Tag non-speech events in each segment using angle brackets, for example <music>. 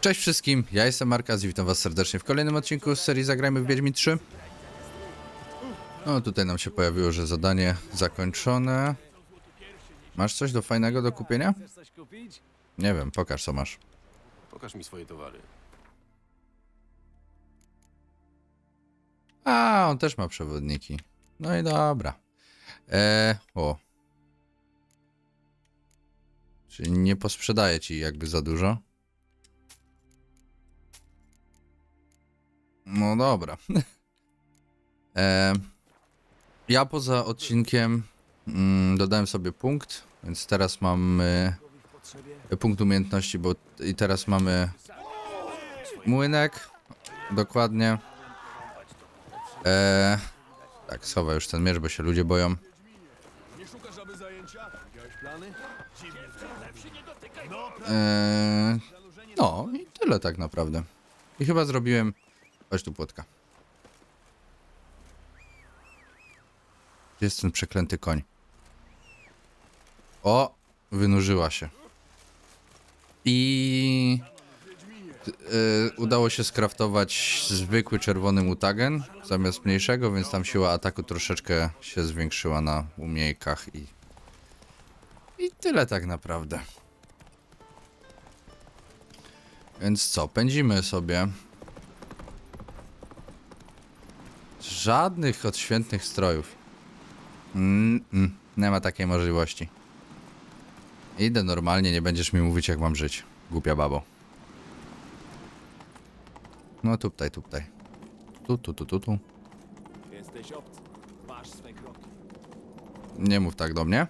Cześć wszystkim, ja jestem Markaz i witam was serdecznie w kolejnym odcinku z serii Zagrajmy w Wiedźmin 3. No tutaj nam się pojawiło, że zadanie zakończone. Masz coś do fajnego do kupienia? Nie wiem, pokaż co masz. Pokaż mi swoje towary. A, on też ma przewodniki. No i dobra. Eee, o. Czyli nie posprzedaję ci jakby za dużo. No dobra. <laughs> eee, ja poza odcinkiem mm, dodałem sobie punkt, więc teraz mam y, punkt umiejętności, bo i teraz mamy młynek. Dokładnie. Eee, tak, schowaj już ten miecz, bo się ludzie boją. Eee, no i tyle tak naprawdę. I chyba zrobiłem... Chodź tu płotka. Gdzie jest ten przeklęty koń? O! Wynurzyła się. I... e, udało się skraftować zwykły czerwony mutagen zamiast mniejszego, więc tam siła ataku troszeczkę się zwiększyła na umiejkach i... I tyle tak naprawdę. Więc co, pędzimy sobie. Żadnych odświętnych strojów. Mm, mm, nie ma takiej możliwości. Idę normalnie, nie będziesz mi mówić jak mam żyć. Głupia babo. No tutaj, tutaj. Tu, tu, tu, tu, tu. Jesteś obcy. Masz swe kroki. Nie mów tak do mnie.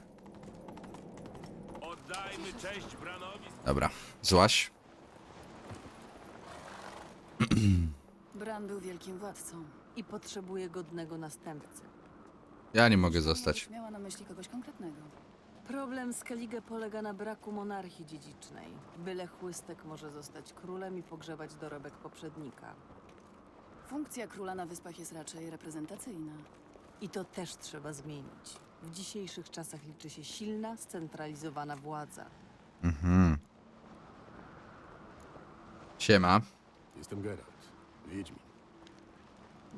Oddajmy cześć Branowi. Dobra, złaś. Bran był wielkim władcą. I potrzebuje godnego następcy. Ja nie mogę zostać. Miała na myśli kogoś konkretnego. Problem Skellige polega na braku monarchii dziedzicznej. Byle chłystek może zostać królem i pogrzebać dorobek poprzednika. Funkcja króla na wyspach jest raczej reprezentacyjna. I to też trzeba zmienić. W dzisiejszych czasach liczy się silna, scentralizowana władza. Mhm. Siema. Jestem Geralt. Wiedźmin.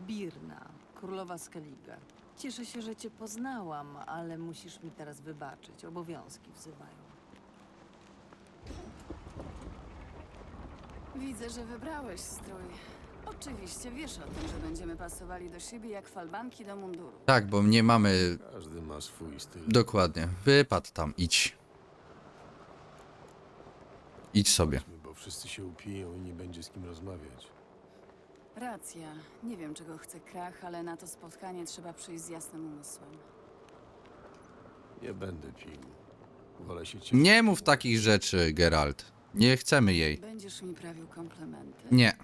Birna, królowa Skellige. Cieszę się, że cię poznałam, ale musisz mi teraz wybaczyć. Obowiązki wzywają. Widzę, że wybrałeś strój. Oczywiście wiesz o tym, że będziemy pasowali do siebie jak falbanki do munduru. Tak, bo nie mamy Każdy ma swój styl. Dokładnie. Wypad tam, idź. Idź sobie. Bo wszyscy się upiją i nie będzie z kim rozmawiać. Racja. Nie wiem, czego chce Krach, ale na to spotkanie trzeba przyjść z jasnym umysłem. Nie będę pił. Wolę się cieszyć. Nie mów takich rzeczy, Geralt. Nie chcemy jej. Będziesz mi prawił komplementy? Nie.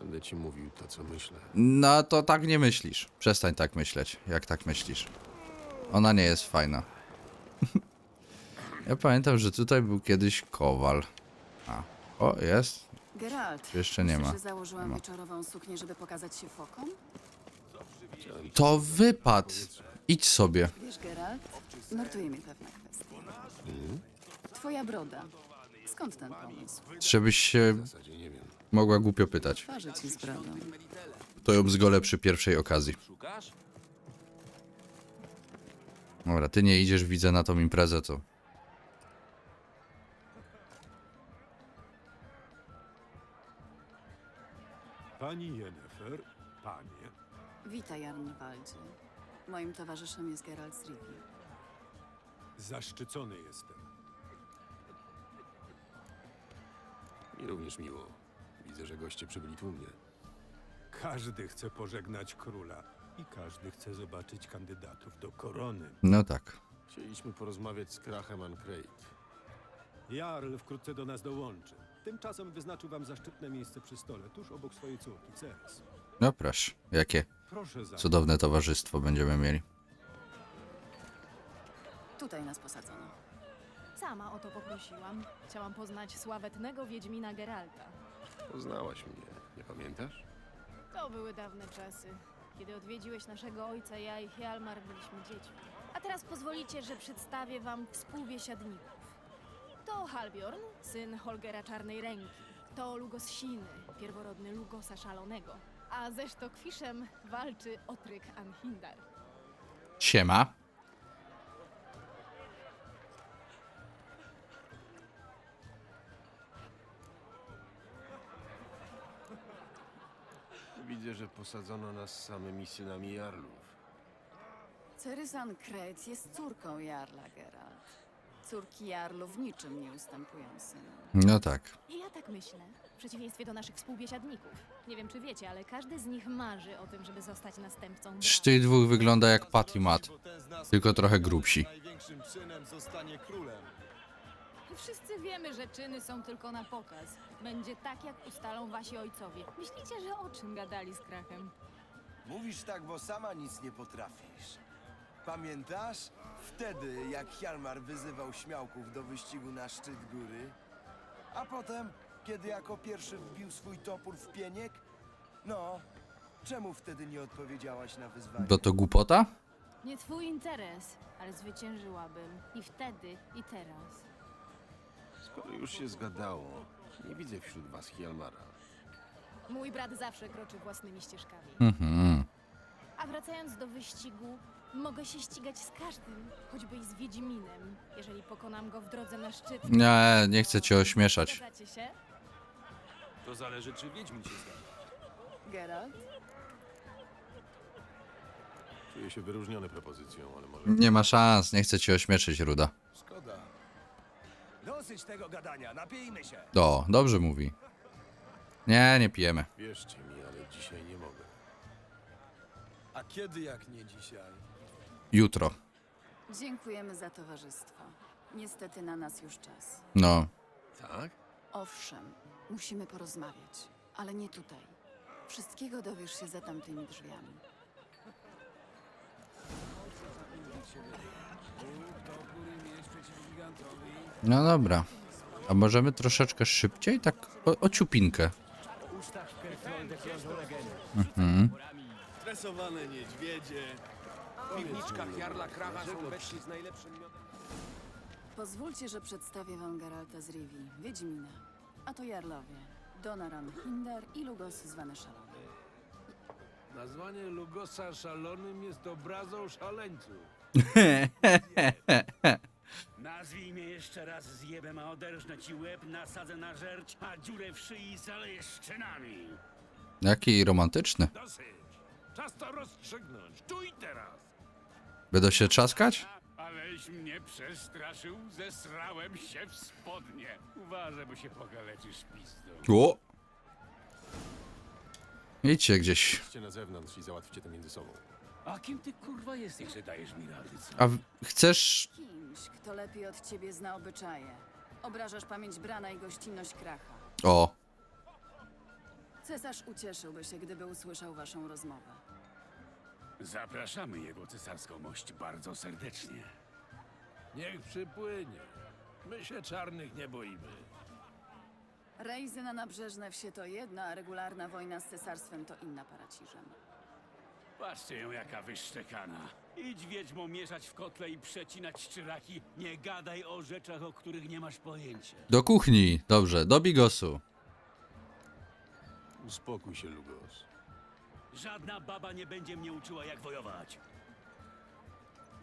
Będę ci mówił to, co myślę. No to tak nie myślisz. Przestań tak myśleć, jak tak myślisz. Ona nie jest fajna. <laughs> ja pamiętam, że tutaj był kiedyś kowal. A. O, jest. Geralt, Jeszcze nie myślisz, ma. że założyłam No. wieczorową suknię, żeby pokazać się fokom? To wypad. Idź sobie. Wiesz, Geralt, nurtuje mnie pewna kwestia. Twoja broda. Skąd ten pomysł? Żebyś się mogła głupio pytać. Twarzy ci z brodą. To ją zgolę przy pierwszej okazji. Dobra, ty nie idziesz, widzę na tą imprezę, to... Pani Jennefer, panie, Witaj, Arnwaldzie. Moim towarzyszem jest Geralt z Rivi. zaszczycony jestem. Mi również miło. Widzę, że goście przybyli tłumnie. Każdy chce pożegnać króla i każdy chce zobaczyć kandydatów do korony. No tak. Chcieliśmy porozmawiać z Krachem Ancrate. Jarl wkrótce do nas dołączy. Tymczasem wyznaczył wam zaszczytne miejsce przy stole, tuż obok swojej córki, Ceres. No proszę, jakie Proszę za cudowne towarzystwo będziemy mieli. Tutaj nas posadzono. Sama o to poprosiłam. Chciałam poznać sławetnego Wiedźmina Geralta. Poznałaś mnie. Nie pamiętasz? To były dawne czasy. Kiedy odwiedziłeś naszego ojca, ja i Hjalmar byliśmy dziećmi. A teraz pozwolicie, że przedstawię wam współbiesiadników. To Halbjorn, syn Holgera Czarnej Ręki. To Lugos Siny, pierworodny Lugosa Szalonego. A ze Sztokwiszem walczy Otryk Anhindar. Siema. Widzę, że posadzono nas samymi synami Jarlów. Cerysan Krejc jest córką Jarla, Geralt. Córki Jarlów niczym nie ustępują synom. No tak. I ja tak myślę. W przeciwieństwie do naszych współbiesiadników. Nie wiem, czy wiecie, ale każdy z nich marzy o tym, żeby zostać następcą Z tych dwóch wygląda jak Pat i Matt. Tylko trochę grubsi. Największym synem zostanie królem. Wszyscy wiemy, że czyny są tylko na pokaz. Będzie tak, jak ustalą wasi ojcowie. Myślicie, że o czym gadali z Krachem? Mówisz tak, bo sama nic nie potrafisz. Pamiętasz? Wtedy, jak Hjalmar wyzywał śmiałków do wyścigu na szczyt góry? A potem, kiedy jako pierwszy wbił swój topór w pieniek? No, czemu wtedy nie odpowiedziałaś na wyzwanie? Bo to głupota? Nie twój interes, ale zwyciężyłabym. I wtedy, i teraz. Skoro już się zgadało, nie widzę wśród was Hjalmara. Mój brat zawsze kroczy własnymi ścieżkami. Mhm. A wracając do wyścigu, mogę się ścigać z każdym, choćby i z Wiedźminem, jeżeli pokonam go w drodze na szczyt. Nie, nie chcę cię ośmieszać. Zgadzacie się? To zależy, czy Wiedźmin się zgadza. Geralt? Czuję się wyróżniony propozycją, ale może... Nie ma szans, nie chcę cię ośmieszyć, Ruda. Szkoda. Dosyć tego gadania, napijmy się! O, dobrze mówi. Nie, nie pijemy. Wierzcie mi, ale dzisiaj nie mogę. A kiedy jak nie dzisiaj? Jutro. Dziękujemy za towarzystwo. Niestety na nas już czas. No. Tak? Owszem, musimy porozmawiać, ale nie tutaj. Wszystkiego dowiesz się za tamtymi drzwiami. No dobra. A możemy troszeczkę szybciej? Tak o, o ciupinkę. Mhm. Stresowane niedźwiedzie. W piwniczkach Jarla Kracha są beczki z najlepszym miodem. Pozwólcie, że przedstawię wam Geralta z Rivii, Wiedźmina. A to Jarlowie. Donaran Hindar i Lugos zwany Szalony. Nazwanie Lugosa szalonym jest obrazą szaleńców. <laughs> Nazwij mnie jeszcze raz zjebem, a oderżnę ci łeb, nasadzę na żerć, a dziurę w szyi zaleję szczynami. Jaki romantyczny. Dosyć. Czas to rozstrzygnąć. Tu i teraz. Będą się trzaskać? Aleś mnie przestraszył, zesrałem się w spodnie. Uważaj, bo się pizdą. O! Idźcie gdzieś. Idźcie na zewnątrz i załatwcie to między sobą. A kim ty kurwa jesteś, że dajesz mi rady, co? A w- chcesz... Kimś, kto lepiej od ciebie zna obyczaje. Obrażasz pamięć Brana i gościnność Kracha. O, Cesarz ucieszyłby się, gdyby usłyszał waszą rozmowę. Zapraszamy jego cesarską mość bardzo serdecznie. Niech przypłynie. My się czarnych nie boimy. Rejzy na nabrzeżne wsie to jedna, a regularna wojna z cesarstwem to inna para ciżem. Patrzcie ją jaka wyszczekana. Idź wiedźmo mieszać w kotle i przecinać szczyraki. Nie gadaj o rzeczach, o których nie masz pojęcia. do kuchni. Dobrze, do bigosu. Uspokój się, Lugos. Żadna baba nie będzie mnie uczyła jak wojować.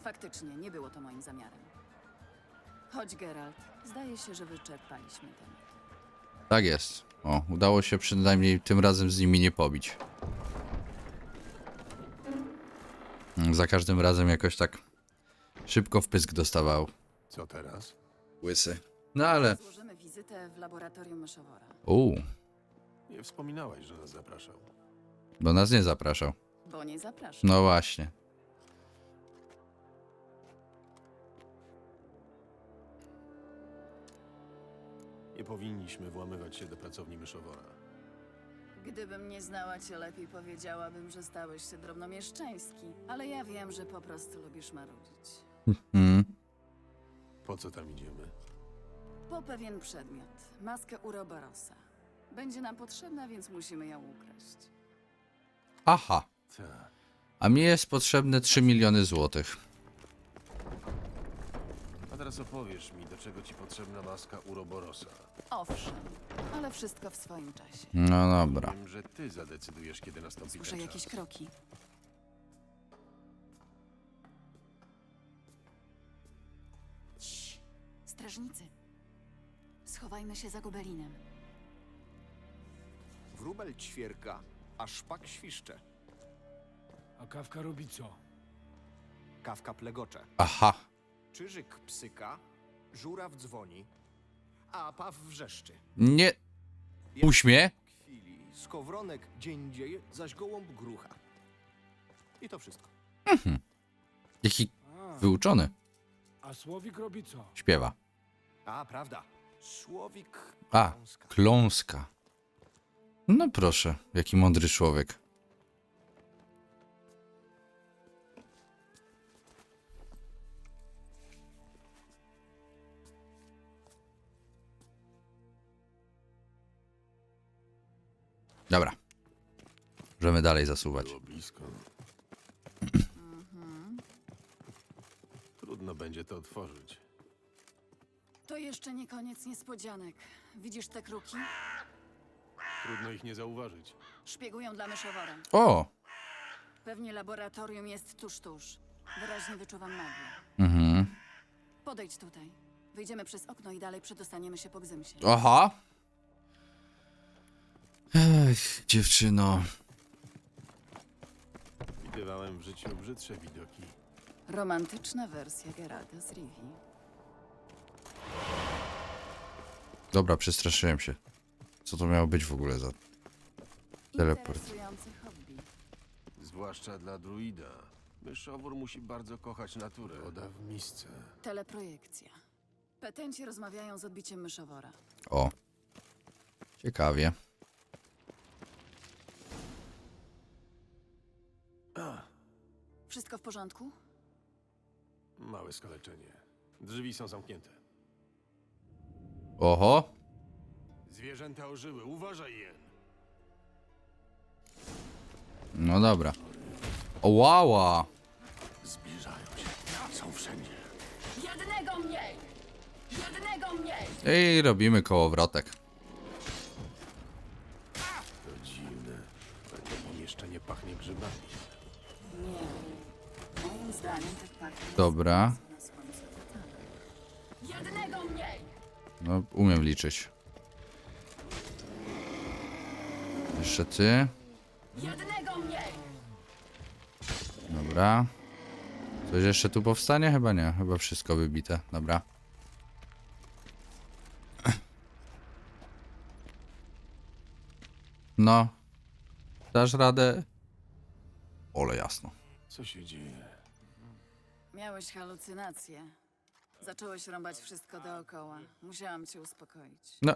Faktycznie, nie było to moim zamiarem. Chodź, Geralt. Zdaje się, że wyczerpaliśmy temat. Tak jest. O, udało się przynajmniej tym razem z nimi nie pobić. Mm, Za każdym razem jakoś tak szybko w pysk dostawał. Co teraz? Łysy. No ale... Złożymy wizytę w laboratorium myszowora. Uuu, Nie wspominałeś, że nas zapraszał. Bo nas nie zapraszał. Bo nie zapraszam. No właśnie. Nie powinniśmy włamywać się do pracowni myszowora. Gdybym nie znała cię lepiej, powiedziałabym, że stałeś się drobnomieszczański. Ale ja wiem, że po prostu lubisz marudzić. Mm. Po co tam idziemy? Po pewien przedmiot. Maskę Uroborosa. Będzie nam potrzebna, więc musimy ją ukraść. Aha. A mi jest potrzebne 3 miliony złotych. A teraz opowiesz mi, do czego ci potrzebna maska Uroborosa. Owszem, ale wszystko w swoim czasie. No dobra. Wiem, że ty zadecydujesz, kiedy nastąpi Słyszę ten jakieś czas. kroki. Cii, strażnicy. Schowajmy się za gobelinem. Wróbel ćwierka, a szpak świszcze. A kawka robi co? Kawka plegocze. Aha. Czyżyk psyka, żuraw dzwoni, a paw wrzeszczy. Nie. Uśmie? chwili skowronek dzień dzieje, zaś gołąb grucha. I to wszystko. Jaki A, wyuczony. a słowik robi co? Śpiewa. A, prawda. Słowik A, kląska. kląska. No proszę, jaki mądry człowiek. Dobra. Możemy dalej zasuwać. Było blisko. Trudno będzie to otworzyć. To jeszcze nie koniec niespodzianek. Widzisz te kruki? Trudno ich nie zauważyć. Szpiegują dla myszowora. O! Pewnie laboratorium jest tuż, tuż. Wyraźnie wyczuwam magię. Mhm. Podejdź tutaj. Wyjdziemy przez okno i dalej przedostaniemy się po gzymsie. Aha. Ech, dziewczyno. Widywałem w życiu brzydsze widoki. Romantyczna wersja Geralta z Rivii. Dobra, przestraszyłem się. Co to miało być w ogóle za... Teleport. Zwłaszcza dla druida. Myszowór musi bardzo kochać naturę. Woda w misce. Teleprojekcja. Petenci rozmawiają z odbiciem myszowora. O. Ciekawie. Wszystko w porządku? Małe skaleczenie. Drzwi są zamknięte. Oho. Zwierzęta ożyły, uważaj je! No dobra. O, wała. Zbliżają się. Są wszędzie. Jednego mniej! Jednego mniej! I robimy kołowrotek. To dziwne. To pomieszczenie pachnie grzybami. Nie. Moim zdaniem tak pachnie. Dobra. słońcu. Jednego mniej! No, umiem liczyć. Jeszcze ty. Dobra. Coś jeszcze tu powstanie? Chyba nie. Chyba wszystko wybite. Dobra. No. Dasz radę? Ole jasno. Co się dzieje? Miałeś halucynacje. Zacząłeś rąbać wszystko dookoła. Musiałam cię uspokoić. No.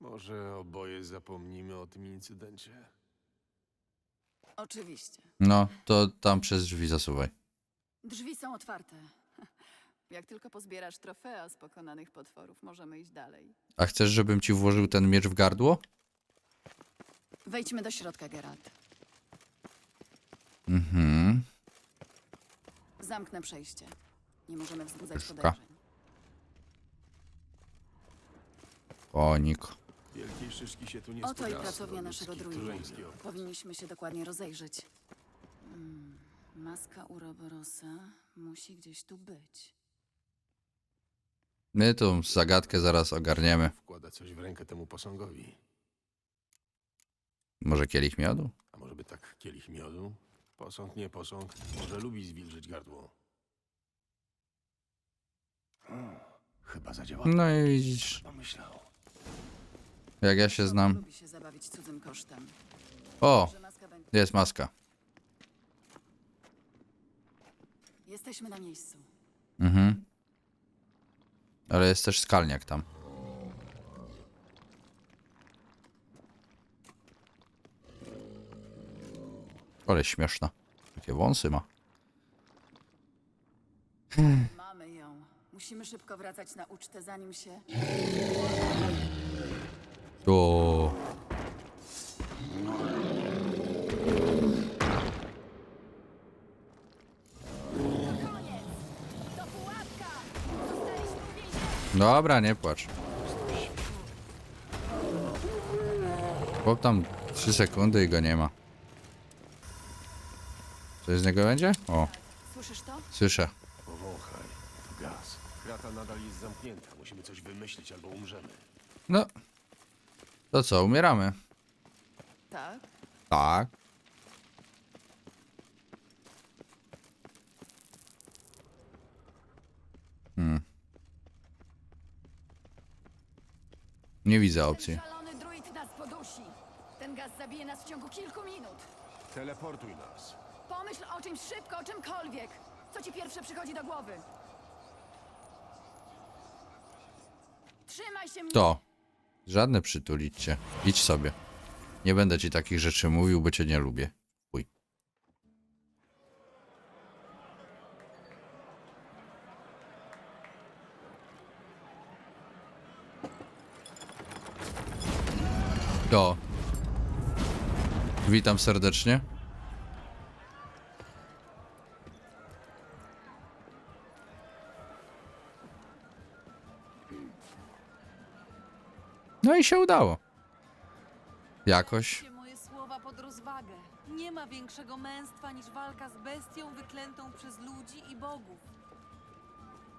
Może oboje zapomnimy o tym incydencie? Oczywiście. No, to tam przez drzwi zasuwaj. Drzwi są otwarte. <laughs> Jak tylko pozbierasz trofea z pokonanych potworów, możemy iść dalej. A chcesz, żebym ci włożył ten miecz w gardło? Wejdźmy do środka, Geralt. Mhm. Zamknę przejście. Nie możemy wzbudzać Pyszka. podejrzeń. Konik. Wielkiej szyszki się tu nie Oto i spodziewa. pracownia naszego druida. obóz. Powinniśmy się dokładnie rozejrzeć. Mm, maska Uroborosa musi gdzieś tu być. My tą zagadkę zaraz ogarniemy. Wkłada coś w rękę temu posągowi. Może kielich miodu? A może by tak kielich miodu? Posąg, nie posąg. Może lubi zwilżyć gardło. Hmm, chyba zadziałało. No i widzisz, Pomyślał. Jak ja się znam. Lubi się zabawić cudzym kosztem. O, Że maska będzie... jest maska. Jesteśmy na miejscu. Mhm. Ale jest też skalniak tam. Ale śmieszna. Jakie wąsy ma. Mamy ją. Musimy szybko wracać na ucztę, zanim się... O. Dobra, nie płacz. Chłop tam 3 sekundy i go nie ma. Coś z niego będzie? O. Słyszysz to? Słyszę. Powąchaj, gaz. Krata nadal jest zamknięta. Musimy coś wymyślić albo umrzemy. No, to co, umieramy? Tak. Tak. Hmm. Nie widzę opcji. szalony druid nas podusi. Ten gaz zabije nas w ciągu kilku minut. Teleportuj nas. Pomyśl o czymś szybko, o czymkolwiek. Co ci pierwsze przychodzi do głowy? Trzymaj się mnie! To. Żadne przytulić cię. Idź sobie. Nie będę ci takich rzeczy mówił, bo cię nie lubię. Uj. To. Witam serdecznie. Się udało. Jakoś. Moje słowa pod rozwagę. Nie ma większego męstwa niż walka z bestią wyklętą przez ludzi i bogów.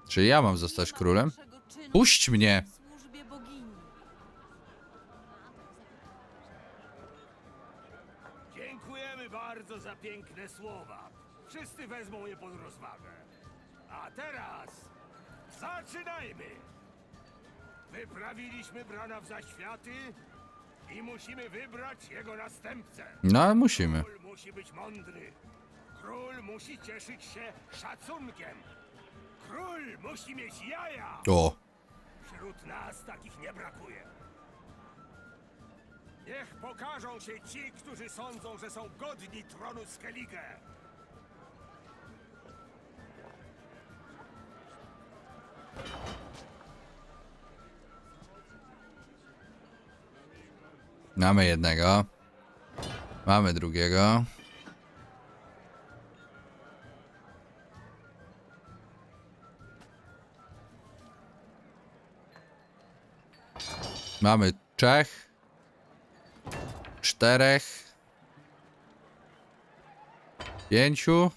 Czy ja mam Nie zostać ma królem? większego czynu Puść mnie! w służbie bogini. Dziękujemy bardzo za piękne słowa. Wszyscy wezmą je pod rozwagę. A teraz zaczynajmy! Wyprawiliśmy Brana w zaświaty i musimy wybrać jego następcę. No, ale musimy. Król musi być mądry. Król musi cieszyć się szacunkiem. Król musi mieć jaja. O, Wśród nas takich nie brakuje. Niech pokażą się ci, którzy sądzą, że są godni tronu Skellige. Mamy jednego. Mamy drugiego. Mamy trzech. Czterech. Pięciu.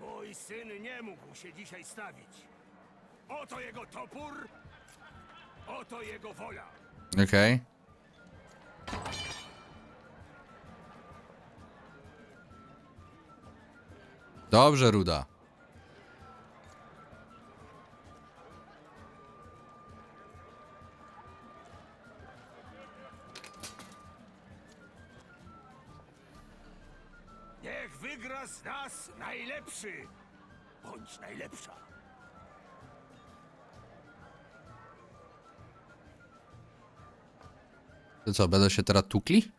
Mój syn nie mógł się dzisiaj stawić. Oto jego topór, oto jego wola. Okej. Dobrze, Ruda. Niech wygra z nas najlepszy, bądź najlepsza. To co, będą się teraz tukli?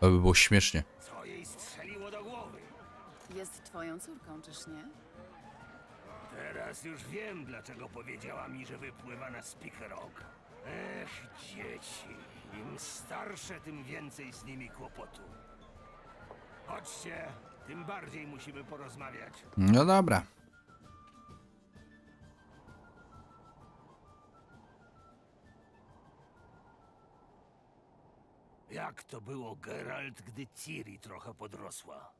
To by było śmiesznie. Co jej strzeliło do głowy? Jest twoją córką, czyż nie? Teraz już wiem, dlaczego powiedziała mi, że wypływa na Speaker Rock. Ech, dzieci. Im starsze, tym więcej z nimi kłopotu. Chodźcie, tym bardziej musimy porozmawiać. No dobra. Jak to było, Geralt, gdy Ciri trochę podrosła?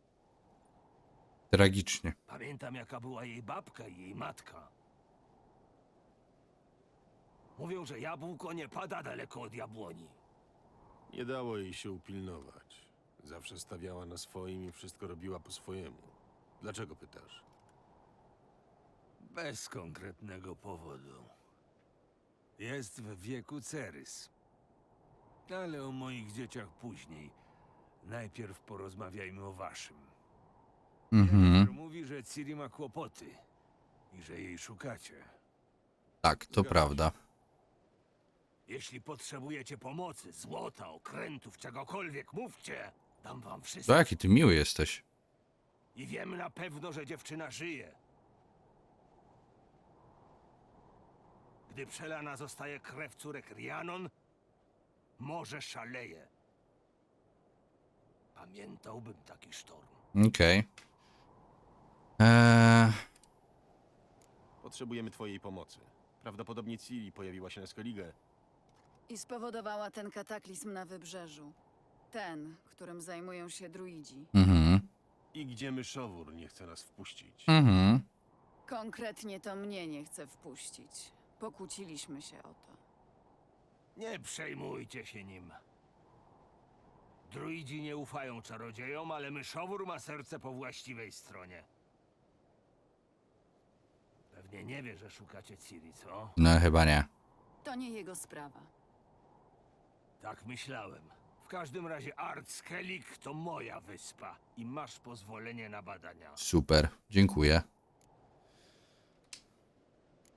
Tragicznie. Pamiętam, jaka była jej babka i jej matka. Mówią, że jabłko nie pada daleko od jabłoni. Nie dało jej się upilnować. Zawsze stawiała na swoim i wszystko robiła po swojemu. Dlaczego pytasz? Bez konkretnego powodu. Jest w wieku Cerys. Ale o moich dzieciach później. Najpierw porozmawiajmy o waszym. Mhm. Jennifer mówi, że Ciri ma kłopoty i że jej szukacie. Tak, to prawda. Jeśli potrzebujecie pomocy, złota, okrętów, czegokolwiek, mówcie. Dam wam wszystko. To jaki ty miły jesteś. I wiem na pewno, że dziewczyna żyje. Gdy przelana zostaje krew córek Rianon, morze szaleje. Pamiętałbym taki sztorm. Okej. Eee, Potrzebujemy twojej pomocy. Prawdopodobnie Ciri pojawiła się na Skellige. I spowodowała ten kataklizm na wybrzeżu. Ten, którym zajmują się druidzi. Mhm. I gdzie myszowór nie chce nas wpuścić? Mhm. Konkretnie to mnie nie chce wpuścić. Pokłóciliśmy się o to. Nie przejmujcie się nim. Druidzi nie ufają czarodziejom, ale myszowór ma serce po właściwej stronie. Pewnie nie wie, że szukacie Ciri, co? No chyba nie. To nie jego sprawa. Tak myślałem. W każdym razie Artskellig to moja wyspa i masz pozwolenie na badania. Super. Dziękuję.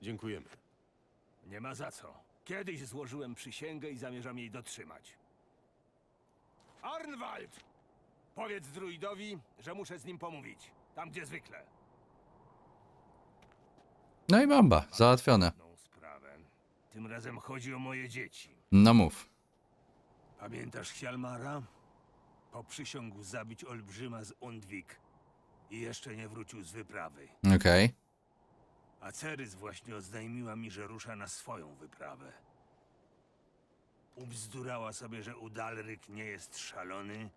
Dziękujemy. Nie ma za co. Kiedyś złożyłem przysięgę i zamierzam jej dotrzymać. Arnwald! Powiedz druidowi, że muszę z nim pomówić. Tam, gdzie zwykle. No i bamba. Załatwione. Sprawę. Tym razem chodzi o moje dzieci. No mów. Pamiętasz Hjalmara? Poprzysiągł zabić olbrzyma z Undvik i jeszcze nie wrócił z wyprawy. Okej. A Cerys właśnie oznajmiła mi, że rusza na swoją wyprawę. Ubzdurała sobie, że Udalryk nie jest szalony,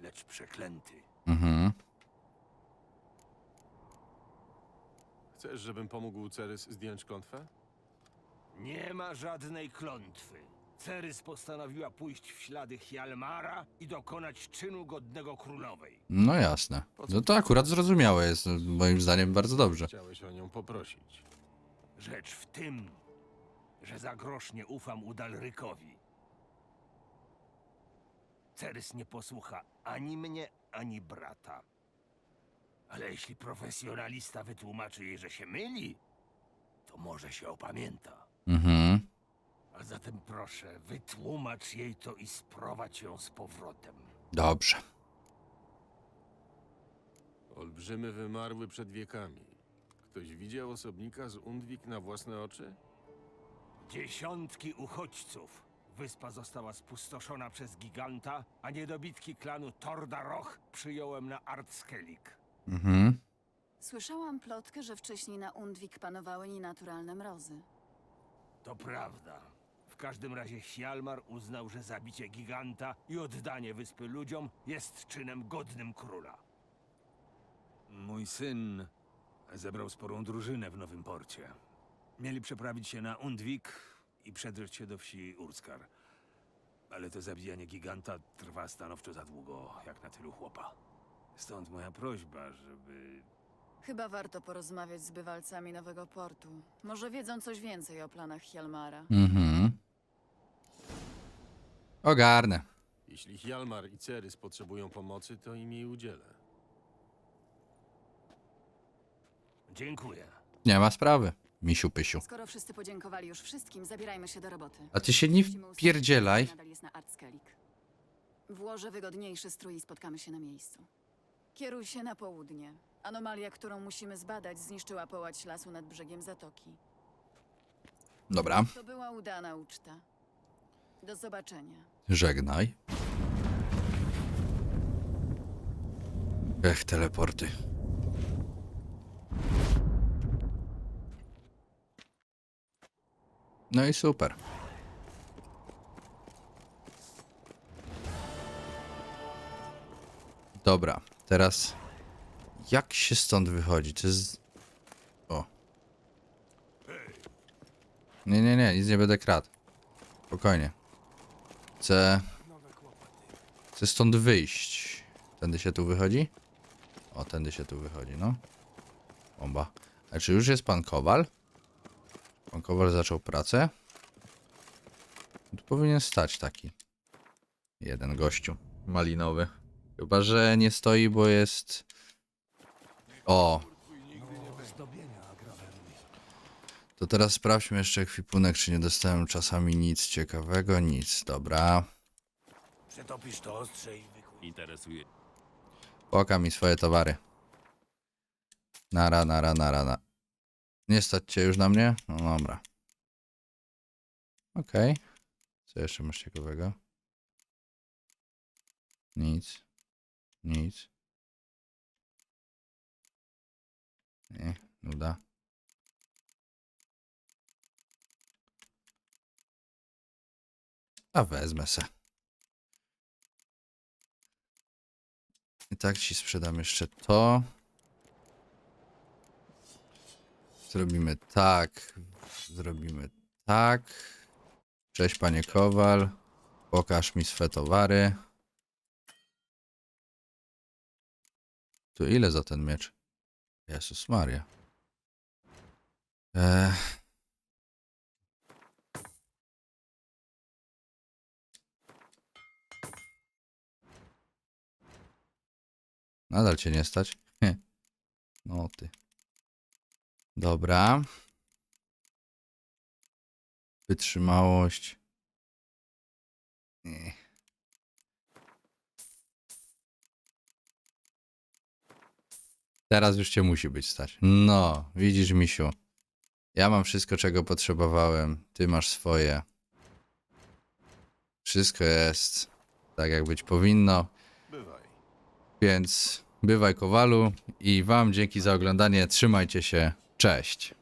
lecz przeklęty. Mhm. Chcesz, żebym pomógł Cerys zdjąć klątwę? Nie ma żadnej klątwy. Cerys postanowiła pójść w ślady Hjalmara i dokonać czynu godnego królowej. No jasne. No to akurat zrozumiałe jest. Moim zdaniem bardzo dobrze. Chciałeś o nią poprosić. Rzecz w tym, że za grosz nie ufam Udalrykowi. Cerys nie posłucha ani mnie, ani brata. Ale jeśli profesjonalista wytłumaczy jej, że się myli, to może się opamięta. Mhm. A zatem proszę, wytłumacz jej to i sprowadź ją z powrotem. Dobrze. Olbrzymy wymarły przed wiekami. Ktoś widział osobnika z Undwik na własne oczy? Dziesiątki uchodźców. Wyspa została spustoszona przez giganta, a niedobitki klanu Tordaroch przyjąłem na Artskellig. Mhm. Słyszałam plotkę, że wcześniej na Undwik panowały nienaturalne mrozy. To prawda. W każdym razie Hjalmar uznał, że zabicie giganta i oddanie wyspy ludziom jest czynem godnym króla. Mój syn zebrał sporą drużynę w Nowym Porcie. Mieli przeprawić się na Undvik i przedrzeć się do wsi Urskar. Ale to zabijanie giganta trwa stanowczo za długo, jak na tylu chłopa. Stąd moja prośba, żeby... Chyba warto porozmawiać z bywalcami Nowego Portu. Może wiedzą coś więcej o planach Hjalmara. Mhm. Ogarnę. Jeśli Hjalmar i Cerys potrzebują pomocy, to im jej udzielę. Dziękuję. Nie ma sprawy. Misiu pysiu. Skoro wszyscy podziękowali już wszystkim, zabierajmy się do roboty. A ty się nie Musimy ustalić, wpierdzielaj. kto nadal jest na Artskellig. Włożę wygodniejszy strój i spotkamy się na miejscu. Kieruj się na południe. Anomalia, którą musimy zbadać, zniszczyła połać lasu nad brzegiem zatoki. Dobra. To była udana uczta. Do zobaczenia. Żegnaj. Ech, teleporty. No i super. Dobra, teraz jak się stąd wychodzi? To jest... O. Nie, nie, nie, nic nie będę kradł. Spokojnie. Chcę... Chcę stąd wyjść. Tędy się tu wychodzi? O, tędy się tu wychodzi, no. Bomba. A czy już jest pan Kowal? Pan Kowal zaczął pracę? Tu powinien stać taki. Jeden gościu. Malinowy. Chyba, że nie stoi, bo jest... O! To teraz sprawdźmy jeszcze ekwipunek, czy nie dostałem czasami nic ciekawego. Nic, dobra. Przetopisz to ostrze i wykuj. Interesuje. Poka mi swoje towary. Nara, nara, nara, na. Nie stać cię już na mnie? No dobra. Okej. Co jeszcze masz ciekawego? Nic. Nic. Nie, nuda. A wezmę se. I tak ci sprzedam jeszcze to. Zrobimy tak. Zrobimy tak. Cześć panie Kowal. Pokaż mi swe towary. Tu ile za ten miecz? Jezus Maria. Eee. Nadal cię nie stać? No ty. Dobra. Wytrzymałość. Nie. Teraz już cię musi być stać. No, widzisz, misiu. Ja mam wszystko, czego potrzebowałem. Ty masz swoje. Wszystko jest tak, jak być powinno. Bywaj. Więc bywaj kowalu i wam dzięki za oglądanie. Trzymajcie się. Cześć.